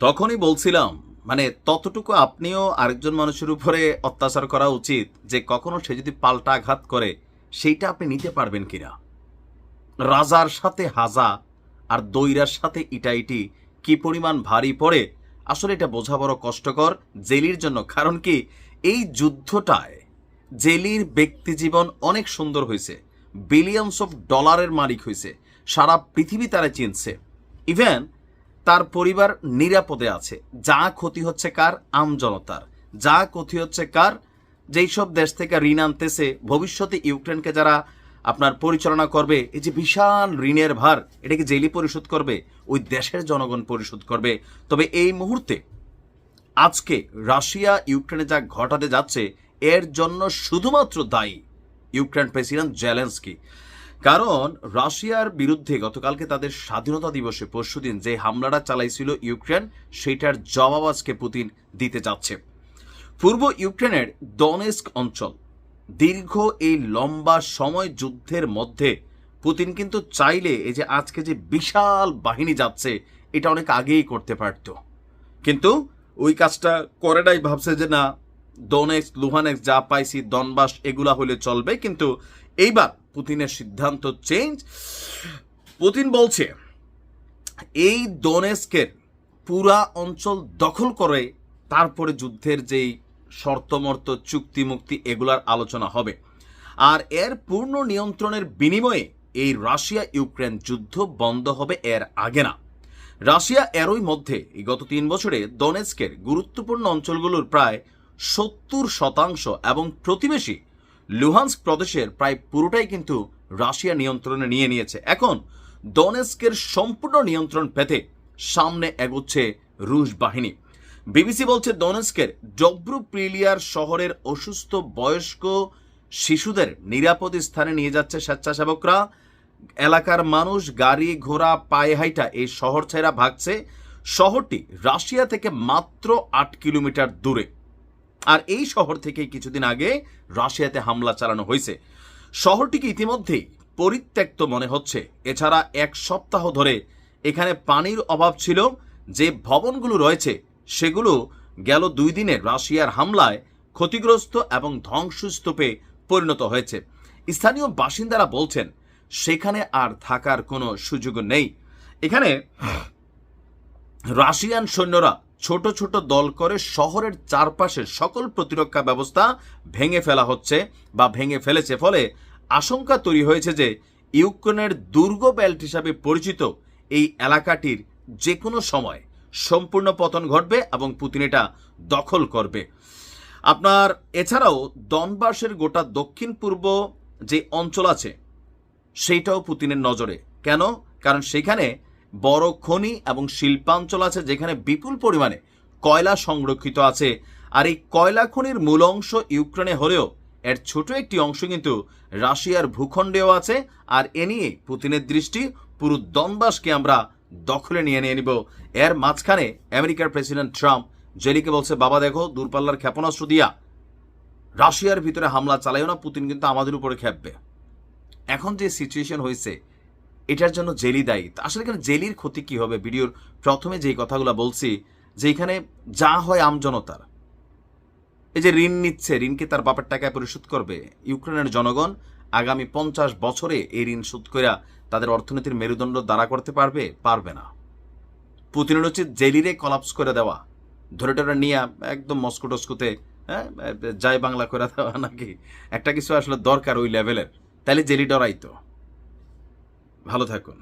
তখনই বলছিলাম মানে ততটুকু আপনিও আরেকজন মানুষের উপরে অত্যাচার করা উচিত, যে কখনো সে যদি পাল্টা আঘাত করে, সেইটা আপনি নিতে পারবেন কিনা? রাজার সাথে হাজা আর দৈরার সাথে ইটাইটি কি পরিমাণ ভারী পড়ে, আসলে এটা বোঝা বড় কষ্টকর জেলির জন্য। কারণ কি, এই যুদ্ধটায় জেলির ব্যক্তি জীবন অনেক সুন্দর হয়েছে, বিলিয়নস অফ ডলারের মালিক হয়েছে, সারা পৃথিবী তারা চিনছে। ইভেন তার পরিবার নিরাপদে আছে। যা ক্ষতি হচ্ছে কার? আমজনতার যা ক্ষতি হচ্ছে কার? যেই সব দেশ থেকে ঋণ আনতেছে, ভবিষ্যতে ইউক্রেনকে যারা আপনার পরিচালনা করবে, এই যে বিশাল ঋণের ভার, এটাকে জেলি পরিশোধ করবে, ওই দেশের জনগণ পরিশোধ করবে। তবে এই মুহূর্তে আজকে রাশিয়া ইউক্রেনে যা ঘটাতে যাচ্ছে, এর জন্য শুধুমাত্র দায়ী ইউক্রেন প্রেসিডেন্ট জেলেন্সকি। কারণ রাশিয়ার বিরুদ্ধে গতকালকে তাদের স্বাধীনতা দিবসে পরশুদিন যে হামলাটা চালাইছিল ইউক্রেন, সেটার জবাব আজকে পুতিন দিতে যাচ্ছে। পূর্ব ইউক্রেনের ডনেস্ক অঞ্চল, দীর্ঘ এই লম্বা সময় যুদ্ধের মধ্যে পুতিন কিন্তু চাইলে এই যে আজকে যে বিশাল বাহিনী যাচ্ছে, এটা অনেক আগেই করতে পারত। কিন্তু ওই কাজটা করে নাই, ভাবছে যে না ডোনেক্স লুহানেক্স যা পাইছি দনবাস এগুলা হলে চলবে। কিন্তু এইবার পুতিনের সিদ্ধান্ত চেঞ্জ পুতিন বলছে, এই ডোনেস্কের পুরা অঞ্চল দখল করে তারপরে যুদ্ধের যেই শর্তমর্ত চুক্তি মুক্তি এগুলার আলোচনা হবে। আর এর পূর্ণ নিয়ন্ত্রণের বিনিময়ে এই রাশিয়া ইউক্রেন যুদ্ধ বন্ধ হবে এর আগে না। রাশিয়া এরই মধ্যে গত তিন বছরে দনেস্কের গুরুত্বপূর্ণ অঞ্চলগুলোর প্রায় সত্তর শতাংশ এবং প্রতিবেশী লুহান্স্ক প্রদেশের প্রায় পুরোটাই কিন্তু রাশিয়া নিয়ন্ত্রণে নিয়ে নিয়েছে। এখন দনেস্কের সম্পূর্ণ নিয়ন্ত্রণ পেতে সামনে এগোচ্ছে রুশ বাহিনী। বিবিসি বলছে দনেস্কের ডব্রুপ্রিলিয়ার শহরের অসুস্থ বয়স্ক শিশুদের নিরাপদ স্থানে নিয়ে যাচ্ছে স্বেচ্ছাসেবকরা। এলাকার মানুষ গাড়ি ঘোড়া পায়ে হাইটা এই শহর ছেড়া ভাগছে। শহরটি রাশিয়া থেকে মাত্র আট কিলোমিটার দূরে। আর এই শহর থেকে কিছুদিন আগে রাশিয়াতে হামলা চালানো হয়েছে। শহরটিকে ইতিমধ্যেই পরিত্যক্ত মনে হচ্ছে। এছাড়া এক সপ্তাহ ধরে এখানে পানির অভাব ছিল। যে ভবনগুলো রয়েছে, সেগুলো গেল দুই দিনে রাশিয়ার হামলায় ক্ষতিগ্রস্ত এবং ধ্বংসস্তূপে পরিণত হয়েছে। স্থানীয় বাসিন্দারা বলছেন, সেখানে আর থাকার কোনো সুযোগ নেই। এখানে রাশিয়ান সৈন্যরা ছোট ছোট দল করে শহরের চারপাশের সকল প্রতিরক্ষা ব্যবস্থা ভেঙে ফেলা হচ্ছে বা ভেঙে ফেলেছে। ফলে আশঙ্কা তৈরি হয়েছে যে ইউক্রেনের দুর্গ বেল্ট হিসাবে পরিচিত এই এলাকাটির যে কোনো সময় সম্পূর্ণ পতন ঘটবে এবং পুতিন এটা দখল করবে। আপনার এছাড়াও দনবাসের গোটা দক্ষিণ পূর্ব যে অঞ্চল আছে, সেইটাও পুতিনের নজরে। কেন? কারণ সেখানে বড় খনি এবং শিল্পাঞ্চল আছে যেখানে বিপুল পরিমাণে কয়লা সংরক্ষিত আছে। আর এই কয়লা খনির মূল অংশ ইউক্রেনে হলেও এর ছোট একটি অংশ কিন্তু রাশিয়ার ভূখণ্ডেও আছে। আর এ নিয়ে পুতিনের দৃষ্টি পুরো দনবাসকে আমরা দখলে নিয়ে নিয়ে নিব। এর মাঝখানে আমেরিকার প্রেসিডেন্ট ট্রাম্প জেলিকে বলছে, বাবা, দেখো, দূরপাল্লার ক্ষেপণাস্ত্র দিয়া রাশিয়ার ভিতরে হামলা চালাইও না, পুতিন কিন্তু আমাদের উপরে খেপবে এখন যে সিচুয়েশন হয়েছে এটার জন্য জেলি দায়ী। আসলে এখানে জেলির ক্ষতি কি হবে? ভিডিওর প্রথমে যেই কথাগুলো বলছি যে এখানে যা হয় আমজনতার এই যে ঋণ নিচ্ছে, ঋণকে তার বাপের টাকায় পরিশোধ করবে। ইউক্রেনের জনগণ আগামী পঞ্চাশ বছরে এই ঋণ শোধ করে তাদের অর্থনীতির মেরুদণ্ড দাঁড়া করতে পারবে পারবে না। পুতিনের উচিত জেলিরে কলাপস করে দেওয়া। ধরে টরে নিয়ে একদম মস্কো টস্কোতে হ্যাঁ জয় বাংলা করে দেওয়া নাকি? একটা কিছু আসলে দরকার ওই লেভেলের তাহলে জেলি ডরাইতো। ভালো থাকুন।